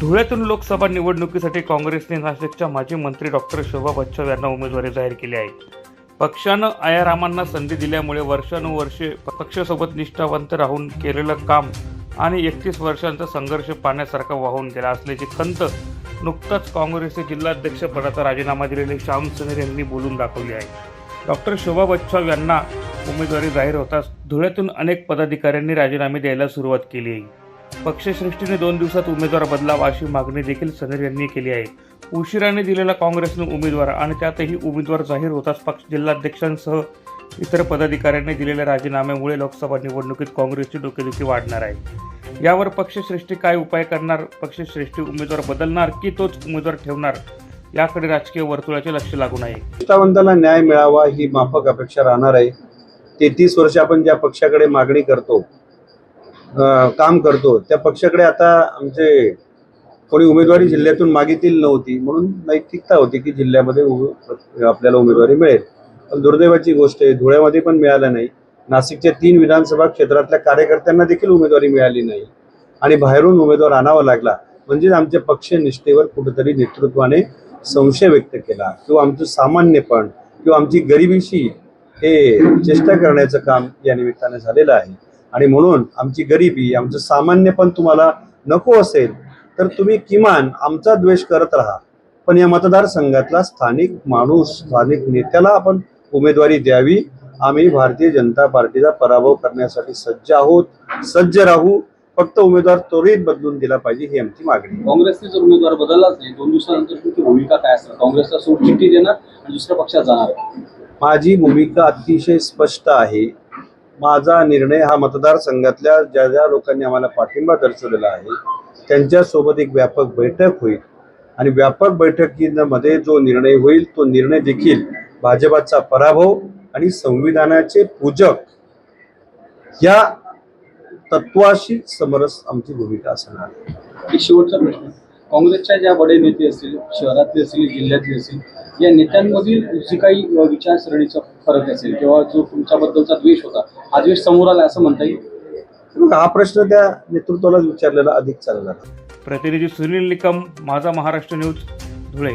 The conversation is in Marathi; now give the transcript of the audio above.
धुळ्यातून लोकसभा निवडणुकीसाठी काँग्रेसने नाशिकच्या माजी मंत्री डॉक्टर शोभा बच्छाव यांना उमेदवारी जाहीर केली आहे. पक्षानं आयारामांना संधी दिल्यामुळे वर्षानुवर्षे पक्षासोबत निष्ठावंत राहून केलेलं काम आणि एकतीस वर्षांचा संघर्ष पाण्यासारखा वाहून गेला असल्याची खंत नुकताच काँग्रेसचे जिल्हाध्यक्षपदाचा राजीनामा दिलेले श्याम सनेर यांनी बोलून दाखवली आहे. डॉक्टर शोभा बच्छाव यांना उमेदवारी जाहीर होताच धुळ्यातून अनेक पदाधिकाऱ्यांनी राजीनामे द्यायला सुरुवात केली आहे. पक्षश्रेष्ठीने दोन दिवसात उमेदवार बदलावा अशी मागणी देखील सनेर यांनी केली आहे. उशिराने दिलेला काँग्रेसने उमेदवार आणि त्यातही उमेदवार जाहीर होताच पक्ष जिल्हाध्यक्षांसह इतर पदाधिकाऱ्यांनी दिलेल्या राजीनाम्यामुळे लोकसभा निवडणुकीत काँग्रेसची डोकेदुखी वाढणार आहे. यावर पक्षश्रेष्ठी काय उपाय करणार? पक्षश्रेष्ठी उमेदवार बदलणार की तोच उमेदवार ठेवणार? याकडे राजकीय वर्तुळाचे लक्ष लागून आहे निष्ठावंताला न्याय मिळावा ही माफक अपेक्षा राहणार आहे. तेहतीस वर्ष आपण ज्या पक्षाकडे मागणी करतो काम करतो. त्या पक्षाकडे आता आमचे कोणी उमेदवारी जिल्ह्यातून मागितली नव्हती. म्हणून नैतिकता होती की जिल्ह्यामध्ये आपल्याला उमेदवारी मिळेल. पण दुर्दैवाची गोष्ट आहे धुळ्यामध्ये पण मिळालं नाही. नाशिकच्या तीन विधानसभा क्षेत्रातल्या कार्यकर्त्यांना देखील उमेदवारी मिळाली नाही. आणि बाहेरून उमेदवार आणावा लागला. म्हणजेच आमच्या पक्षनिष्ठेवर कुठेतरी नेतृत्वाने संशय व्यक्त केला. किंवा आमचं सामान्यपण किंवा आमची गरिबीशी हे चेष्टा करण्याचं काम या निमित्ताने झालेलं आहे. आणि म्हणून आमची गरिबी आमचं सामान्यपण तुम्हाला नको असेल तर तुम्ही किमान आमचा द्वेष करत राहा. पण या मतदारसंघातला स्थानिक माणूस स्थानिक नेत्याला आपण उमेदवारी द्यावी. आम्ही भारतीय जनता पार्टीचा पराभव करण्यासाठी सज्ज आहोत. सज्ज राहू. फक्त उमेदवार त्वरित बदलून दिला पाहिजे ही आमची मागणी. काँग्रेसने जर उमेदवार बदललाच नाही दोन दिवसानंतर तुमची भूमिका काय असणार? काँग्रेसला सूट चिठ्ठी देणार आणि दुसऱ्या पक्षात जाणार? माझी भूमिका अतिशय स्पष्ट आहे. माझा निर्णय हा मतदारसंघातल्या ज्या ज्या लोकांनी आम्हाला पाठिंबा दर्शवलेला आहे त्यांच्यासोबत एक व्यापक बैठक होईल. आणि व्यापक बैठकीमध्ये जो निर्णय होईल तो निर्णय देखील भाजपाचा पराभव आणि संविधानाचे पूजक या तत्वाशी समरस आमची भूमिका असणार. आहे एक शेवटचा प्रश्न. काँग्रेसच्या ज्या बडे नेते असतील शहरातले असतील जिल्ह्यातले असतील या नेत्यांमधील जी काही विचारसरणीचा फरक असेल किंवा जो तुमच्याबद्दलचा द्वेष होता हा द्वेष समोर आला असं म्हणता येईल? हा प्रश्न त्या नेतृत्वालाच विचारलेला अधिक चांगला प्रतिनिधी सुनील निकम माझा महाराष्ट्र न्यूज.